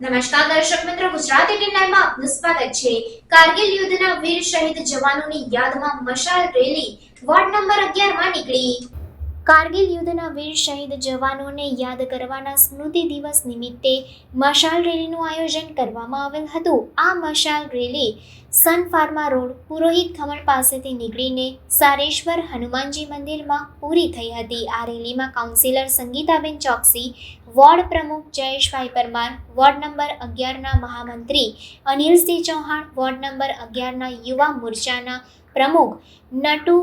નમસ્કાર દર્શક મિત્રો, ગુજરાત એટીન લાઈવમાં આપનું સ્વાગત છે. કારગિલ યુદ્ધના વીર શહીદ જવાનોની યાદમાં મશાલ રેલી વોર્ડ નંબર 11 માં નીકળી. કારગિલ યુદ્ધના વીર શહીદ જવાનોને યાદ કરવાના સ્મૃતિ દિવસ નિમિત્તે મશાલ રેલીનું આયોજન કરવામાં આવેલ હતું. આ મશાલ rally Sun Pharma road Purohit Khaman પાસેથી નીકળીને સારેશ્વર હનુમાનજી મંદિરમાં પૂરી થઈ હતી. આ રેલીમાં કાઉન્સિલર સંગીતાબેન ચોકસી, વોર્ડ પ્રમુખ જયેશભાઈ પરમાર, વોર્ડ નંબર અગિયારના મહામંત્રી અનિલસિંહ ચૌહાણ, વોર્ડ નંબર અગિયારના યુવા મોરચાના પ્રમુખ નટુ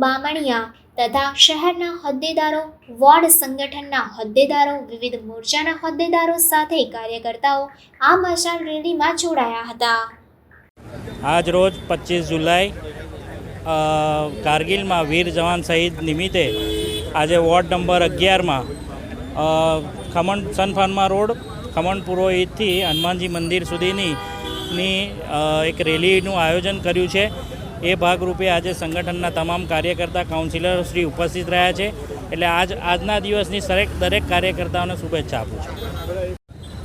બામણિયા તથા શહેરના હોદ્દેદારો, વોર્ડ સંગઠનના હોદ્દેદારો, વિવિધ મોરચાના હોદ્દેદારો સાથે કાર્યકર્તાઓ આ મશાલ રેલીમાં જોડાયા હતા. આજ રોજ પચીસ જુલાઈ કારગિલમાં વીર જવાન શહીદ નિમિત્તે આજે વોર્ડ નંબર અગિયારમાં Khaman Sun Pharma road, Khaman પુરોહિતથી Hanumanji મંદિર સુધીની, ની એક રેલીનું આયોજન કર્યું છે. એ ભાગરૂપે આજે સંગઠનના તમામ કાર્યકર્તા કાઉન્સિલર શ્રી ઉપસ્થિત રહ્યા છે. એટલે આજ, આજના દિવસની દરેક દરેક કાર્યકર્તાઓને શુભેચ્છા આપું છું.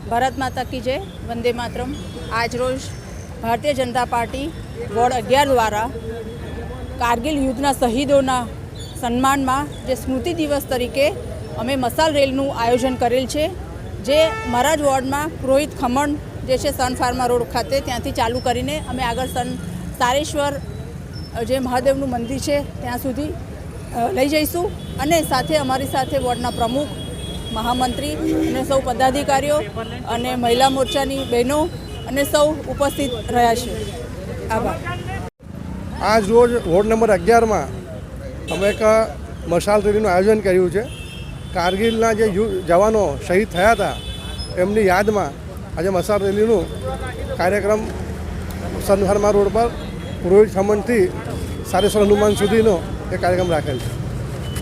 ભારત માતા કી જય, વંદે માતરમ. આજ રોજ ભારતીય જનતા પાર્ટી વોર્ડ અગિયાર દ્વારા કારગિલ યુદ્ધના શહીદોના સન્માનમાં જે સ્મૃતિ દિવસ તરીકે અમે મસાલ રેલનું આયોજન કરેલ છે, જે મારા જ વોર્ડમાં પુરોહિત ખમણ જે છે, સન ફાર્મા રોડ ખાતે ત્યાંથી ચાલુ કરીને અમે આગળ સન સારેશ્વર જે મહાદેવનું મંદિર છે, ત્યાં સુધી લઈ જઈશું. અને સાથે અમારી સાથે વોર્ડના પ્રમુખ, મહામંત્રી અને સૌ પદાધિકારીઓ અને મહિલા મોરચાની બહેનો અને સૌ ઉપસ્થિત રહ્યા છે. આભાર. આજ રોજ વોર્ડ નંબર અગિયારમાં અમે એક મશાલ રેલીનું આયોજન કર્યું છે. કારગિલના જે જવાનો શહીદ થયા હતા, એમની યાદમાં આજે મશાલ રેલીનું કાર્યક્રમ સનહરમા રોડ પર પુરોહિત ખમણથી સારેશ્વર હનુમાન સુધીનો એ કાર્યક્રમ રાખેલ છે.